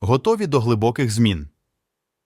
Готові до глибоких змін.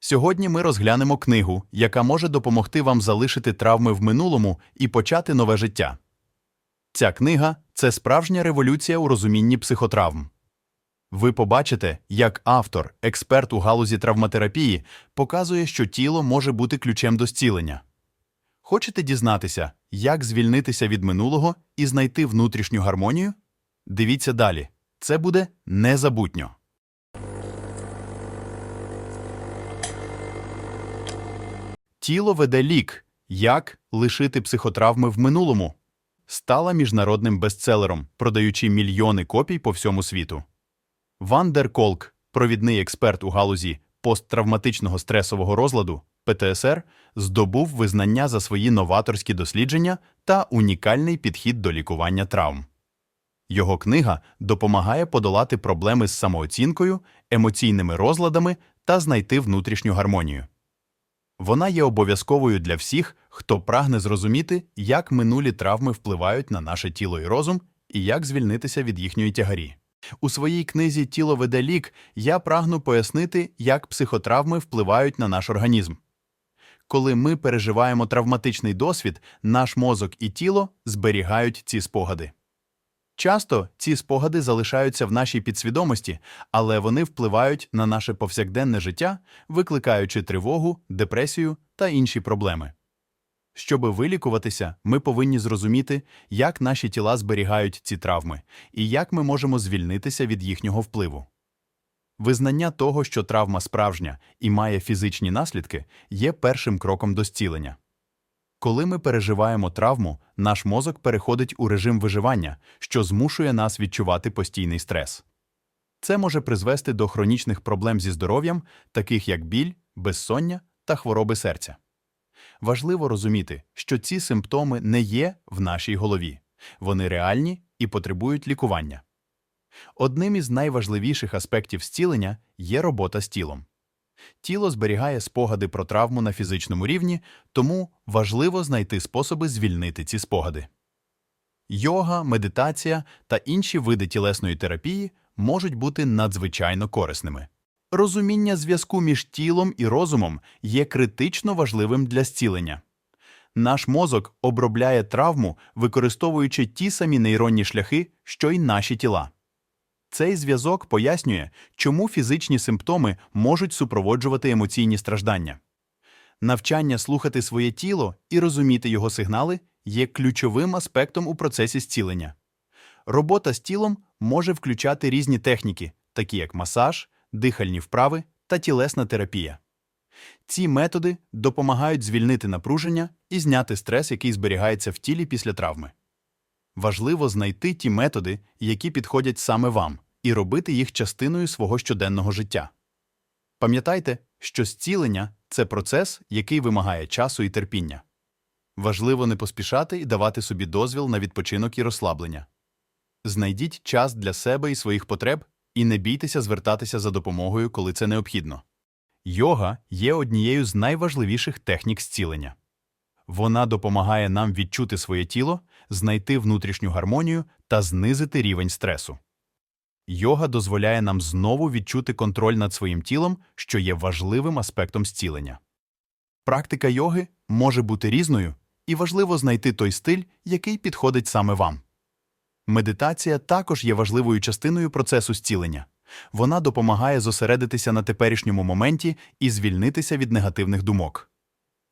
Сьогодні ми розглянемо книгу, яка може допомогти вам залишити травми в минулому і почати нове життя. Ця книга це справжня революція у розумінні психотравм. Ви побачите, як автор, експерт у галузі травматерапії, показує, що тіло може бути ключем до зцілення. Хочете дізнатися, як звільнитися від минулого і знайти внутрішню гармонію? Дивіться далі. Це буде незабутньо. Тіло веде лік. Як лишити психотравми в минулому? Стала міжнародним бестселером, продаючи мільйони копій по всьому світу. Ван дер Колк, провідний експерт у галузі посттравматичного стресового розладу ПТСР, здобув визнання за свої новаторські дослідження та унікальний підхід до лікування травм. Його книга допомагає подолати проблеми з самооцінкою, емоційними розладами та знайти внутрішню гармонію. Вона є обов'язковою для всіх, хто прагне зрозуміти, як минулі травми впливають на наше тіло і розум, і як звільнитися від їхньої тягарі. У своїй книзі Тіло веде лік я прагну пояснити, як психотравми впливають на наш організм. Коли ми переживаємо травматичний досвід, наш мозок і тіло зберігають ці спогади. Часто ці спогади залишаються в нашій підсвідомості, але вони впливають на наше повсякденне життя, викликаючи тривогу, депресію та інші проблеми. Щоби вилікуватися, ми повинні зрозуміти, як наші тіла зберігають ці травми і як ми можемо звільнитися від їхнього впливу. Визнання того, що травма справжня і має фізичні наслідки, є першим кроком до зцілення. Коли ми переживаємо травму, наш мозок переходить у режим виживання, що змушує нас відчувати постійний стрес. Це може призвести до хронічних проблем зі здоров'ям, таких як біль, безсоння та хвороби серця. Важливо розуміти, що ці симптоми не є в нашій голові, вони реальні і потребують лікування. Одним із найважливіших аспектів зцілення є робота з тілом. Тіло зберігає спогади про травму на фізичному рівні, тому важливо знайти способи звільнити ці спогади. Йога, медитація та інші види тілесної терапії можуть бути надзвичайно корисними. Розуміння зв'язку між тілом і розумом є критично важливим для зцілення. Наш мозок обробляє травму, використовуючи ті самі нейронні шляхи, що й наші тіла. Цей зв'язок пояснює, чому фізичні симптоми можуть супроводжувати емоційні страждання. Навчання слухати своє тіло і розуміти його сигнали є ключовим аспектом у процесі зцілення. Робота з тілом може включати різні техніки, такі як масаж, дихальні вправи та тілесна терапія. Ці методи допомагають звільнити напруження і зняти стрес, який зберігається в тілі після травми. Важливо знайти ті методи, які підходять саме вам, і робити їх частиною свого щоденного життя. Пам'ятайте, що зцілення це процес, який вимагає часу і терпіння. Важливо не поспішати і давати собі дозвіл на відпочинок і розслаблення. Знайдіть час для себе і своїх потреб і не бійтеся звертатися за допомогою, коли це необхідно. Йога є однією з найважливіших технік зцілення. Вона допомагає нам відчути своє тіло, знайти внутрішню гармонію та знизити рівень стресу. Йога дозволяє нам знову відчути контроль над своїм тілом, що є важливим аспектом зцілення. Практика йоги може бути різною, і важливо знайти той стиль, який підходить саме вам. Медитація також є важливою частиною процесу зцілення. Вона допомагає зосередитися на теперішньому моменті і звільнитися від негативних думок.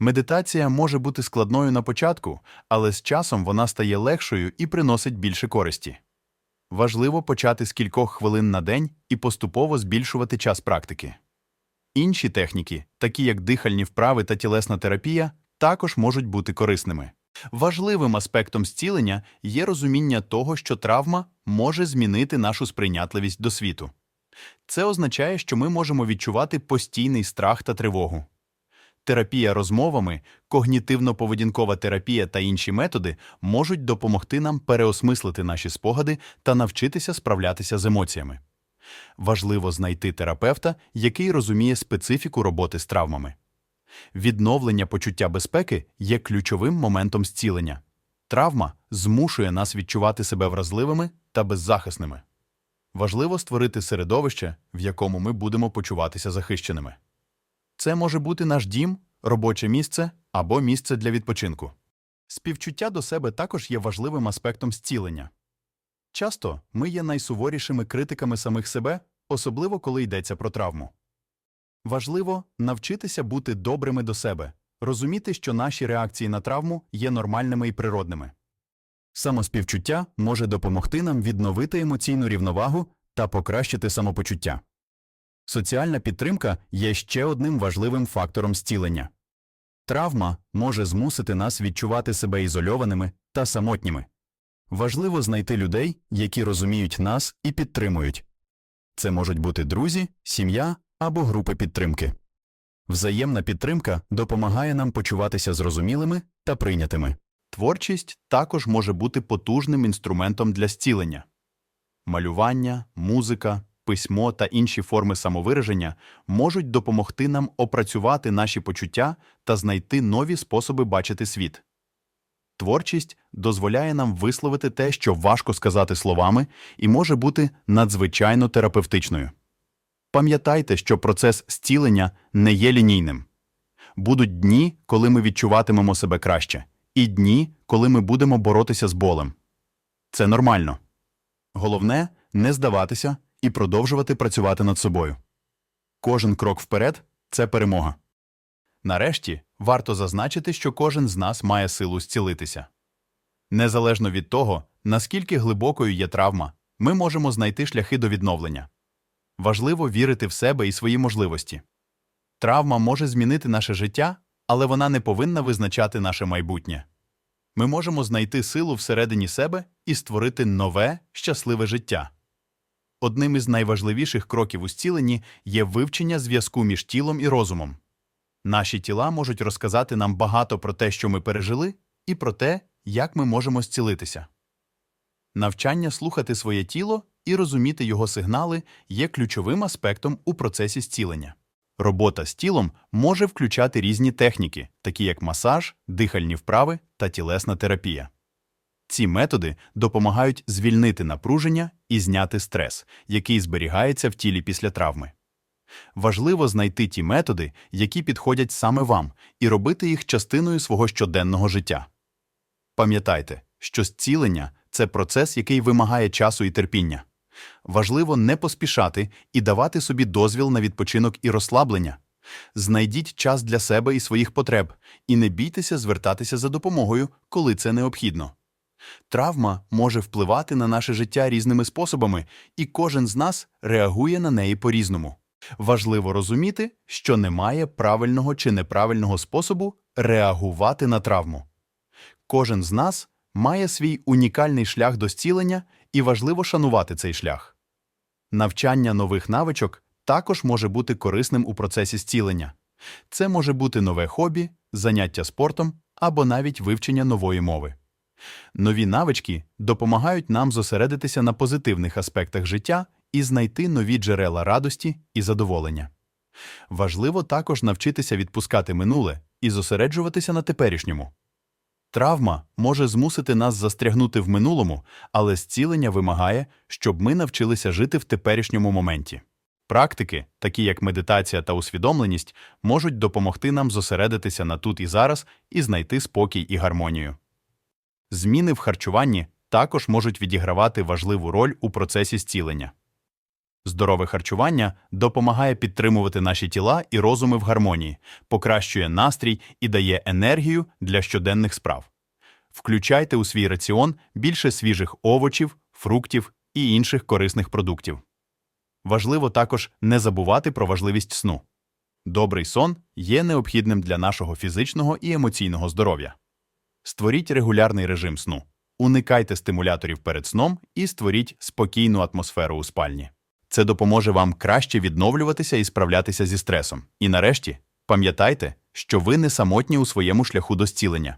Медитація може бути складною на початку, але з часом вона стає легшою і приносить більше користі. Важливо почати з кількох хвилин на день і поступово збільшувати час практики. Інші техніки, такі як дихальні вправи та тілесна терапія, також можуть бути корисними. Важливим аспектом зцілення є розуміння того, що травма може змінити нашу сприйнятливість до світу. Це означає, що ми можемо відчувати постійний страх та тривогу. Терапія розмовами, когнітивно-поведінкова терапія та інші методи можуть допомогти нам переосмислити наші спогади та навчитися справлятися з емоціями. Важливо знайти терапевта, який розуміє специфіку роботи з травмами. Відновлення почуття безпеки є ключовим моментом зцілення. Травма змушує нас відчувати себе вразливими та беззахисними. Важливо створити середовище, в якому ми будемо почуватися захищеними. Це може бути наш дім, робоче місце або місце для відпочинку. Співчуття до себе також є важливим аспектом зцілення. Часто ми є найсуворішими критиками самих себе, особливо коли йдеться про травму. Важливо навчитися бути добрими до себе, розуміти, що наші реакції на травму є нормальними і природними. Самоспівчуття може допомогти нам відновити емоційну рівновагу та покращити самопочуття. Соціальна підтримка є ще одним важливим фактором зцілення. Травма може змусити нас відчувати себе ізольованими та самотніми. Важливо знайти людей, які розуміють нас і підтримують. Це можуть бути друзі, сім'я або групи підтримки. Взаємна підтримка допомагає нам почуватися зрозумілими та прийнятими. Творчість також може бути потужним інструментом для зцілення. Малювання, музика, письмо та інші форми самовираження можуть допомогти нам опрацювати наші почуття та знайти нові способи бачити світ. Творчість дозволяє нам висловити те, що важко сказати словами, і може бути надзвичайно терапевтичною. Пам'ятайте, що процес зцілення не є лінійним. Будуть дні, коли ми відчуватимемо себе краще, і дні, коли ми будемо боротися з болем. Це нормально. Головне не здаватися і продовжувати працювати над собою. Кожен крок вперед це перемога. Нарешті варто зазначити, що кожен з нас має силу зцілитися. Незалежно від того, наскільки глибокою є травма, ми можемо знайти шляхи до відновлення. Важливо вірити в себе і свої можливості. Травма може змінити наше життя, але вона не повинна визначати наше майбутнє. Ми можемо знайти силу всередині себе і створити нове, щасливе життя. Одним із найважливіших кроків у зціленні є вивчення зв'язку між тілом і розумом. Наші тіла можуть розказати нам багато про те, що ми пережили, і про те, як ми можемо зцілитися. Навчання слухати своє тіло і розуміти його сигнали є ключовим аспектом у процесі зцілення. Робота з тілом може включати різні техніки, такі як масаж, дихальні вправи та тілесна терапія. Ці методи допомагають звільнити напруження і зняти стрес, який зберігається в тілі після травми. Важливо знайти ті методи, які підходять саме вам, і робити їх частиною свого щоденного життя. Пам'ятайте, що зцілення це процес, який вимагає часу і терпіння. Важливо не поспішати і давати собі дозвіл на відпочинок і розслаблення. Знайдіть час для себе і своїх потреб, і не бійтеся звертатися за допомогою, коли це необхідно. Травма може впливати на наше життя різними способами, і кожен з нас реагує на неї по-різному. Важливо розуміти, що немає правильного чи неправильного способу реагувати на травму. Кожен з нас має свій унікальний шлях до зцілення, і важливо шанувати цей шлях. Навчання нових навичок також може бути корисним у процесі зцілення. Це може бути нове хобі, заняття спортом або навіть вивчення нової мови. Нові навички допомагають нам зосередитися на позитивних аспектах життя і знайти нові джерела радості і задоволення. Важливо також навчитися відпускати минуле і зосереджуватися на теперішньому. Травма може змусити нас застрягнути в минулому, але зцілення вимагає, щоб ми навчилися жити в теперішньому моменті. Практики, такі як медитація та усвідомленість, можуть допомогти нам зосередитися на тут і зараз і знайти спокій і гармонію. Зміни в харчуванні також можуть відігравати важливу роль у процесі зцілення. Здорове харчування допомагає підтримувати наші тіла і розуми в гармонії, покращує настрій і дає енергію для щоденних справ. Включайте у свій раціон більше свіжих овочів, фруктів і інших корисних продуктів. Важливо також не забувати про важливість сну. Добрий сон є необхідним для нашого фізичного і емоційного здоров'я. Створіть регулярний режим сну. Уникайте стимуляторів перед сном і створіть спокійну атмосферу у спальні. Це допоможе вам краще відновлюватися і справлятися зі стресом. І нарешті, пам'ятайте, що ви не самотні у своєму шляху до зцілення.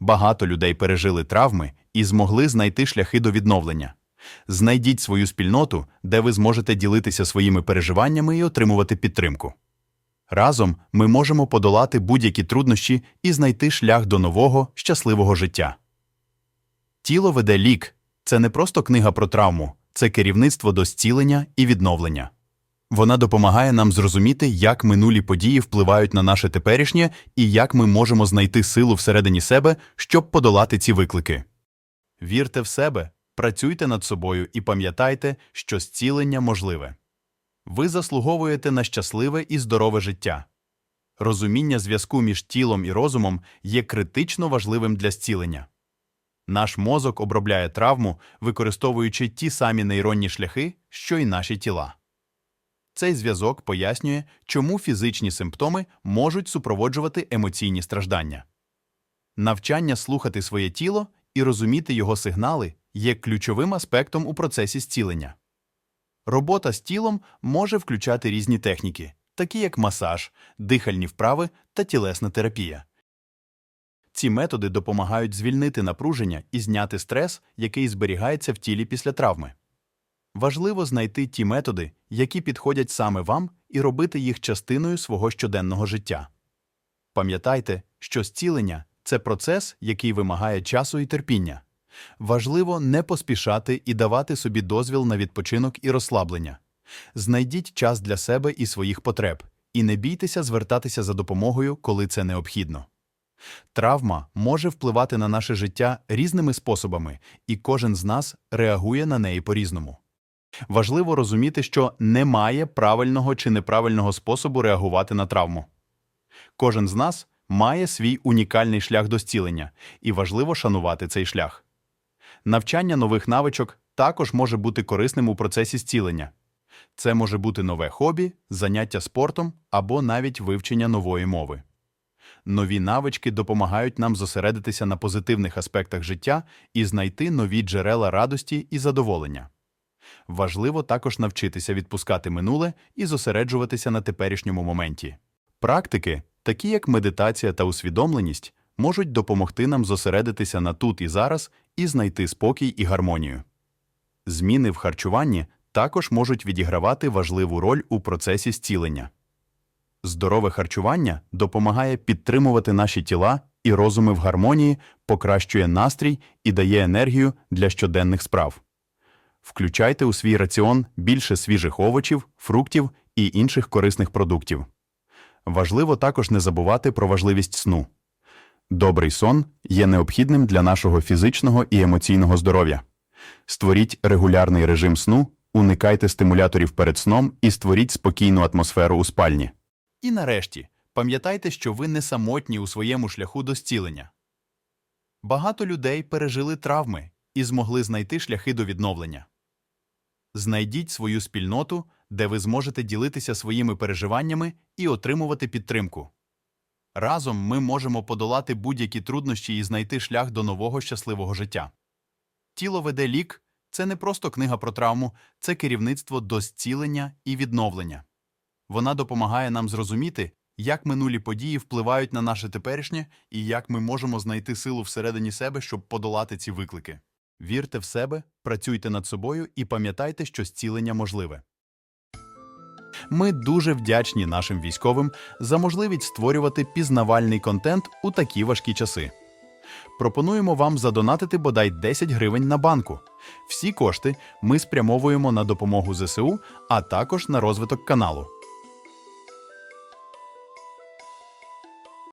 Багато людей пережили травми і змогли знайти шляхи до відновлення. Знайдіть свою спільноту, де ви зможете ділитися своїми переживаннями і отримувати підтримку. Разом ми можемо подолати будь-які труднощі і знайти шлях до нового, щасливого життя. Тіло веде лік це не просто книга про травму, це керівництво до зцілення і відновлення. Вона допомагає нам зрозуміти, як минулі події впливають на наше теперішнє і як ми можемо знайти силу всередині себе, щоб подолати ці виклики. Вірте в себе, працюйте над собою і пам'ятайте, що зцілення можливе. Ви заслуговуєте на щасливе і здорове життя. Розуміння зв'язку між тілом і розумом є критично важливим для зцілення. Наш мозок обробляє травму, використовуючи ті самі нейронні шляхи, що й наші тіла. Цей зв'язок пояснює, чому фізичні симптоми можуть супроводжувати емоційні страждання. Навчання слухати своє тіло і розуміти його сигнали є ключовим аспектом у процесі зцілення. Робота з тілом може включати різні техніки, такі як масаж, дихальні вправи та тілесна терапія. Ці методи допомагають звільнити напруження і зняти стрес, який зберігається в тілі після травми. Важливо знайти ті методи, які підходять саме вам, і робити їх частиною свого щоденного життя. Пам'ятайте, що зцілення це процес, який вимагає часу і терпіння. Важливо не поспішати і давати собі дозвіл на відпочинок і розслаблення. Знайдіть час для себе і своїх потреб, і не бійтеся звертатися за допомогою, коли це необхідно. Травма може впливати на наше життя різними способами, і кожен з нас реагує на неї по-різному. Важливо розуміти, що немає правильного чи неправильного способу реагувати на травму. Кожен з нас має свій унікальний шлях до зцілення, і важливо шанувати цей шлях. Навчання нових навичок також може бути корисним у процесі зцілення. Це може бути нове хобі, заняття спортом або навіть вивчення нової мови. Нові навички допомагають нам зосередитися на позитивних аспектах життя і знайти нові джерела радості і задоволення. Важливо також навчитися відпускати минуле і зосереджуватися на теперішньому моменті. Практики, такі як медитація та усвідомленість, можуть допомогти нам зосередитися на тут і зараз і знайти спокій і гармонію. Зміни в харчуванні також можуть відігравати важливу роль у процесі зцілення. Здорове харчування допомагає підтримувати наші тіла і розуми в гармонії, покращує настрій і дає енергію для щоденних справ. Включайте у свій раціон більше свіжих овочів, фруктів і інших корисних продуктів. Важливо також не забувати про важливість сну. Добрий сон є необхідним для нашого фізичного і емоційного здоров'я. Створіть регулярний режим сну, уникайте стимуляторів перед сном і створіть спокійну атмосферу у спальні. І нарешті, пам'ятайте, що ви не самотні у своєму шляху до зцілення. Багато людей пережили травми і змогли знайти шляхи до відновлення. Знайдіть свою спільноту, де ви зможете ділитися своїми переживаннями і отримувати підтримку. Разом ми можемо подолати будь-які труднощі і знайти шлях до нового щасливого життя. Тіло веде лік це не просто книга про травму, це керівництво до зцілення і відновлення. Вона допомагає нам зрозуміти, як минулі події впливають на наше теперішнє і як ми можемо знайти силу всередині себе, щоб подолати ці виклики. Вірте в себе, працюйте над собою і пам'ятайте, що зцілення можливе. Ми дуже вдячні нашим військовим за можливість створювати пізнавальний контент у такі важкі часи. Пропонуємо вам задонатити бодай 10 гривень на банку. Всі кошти ми спрямовуємо на допомогу ЗСУ, а також на розвиток каналу.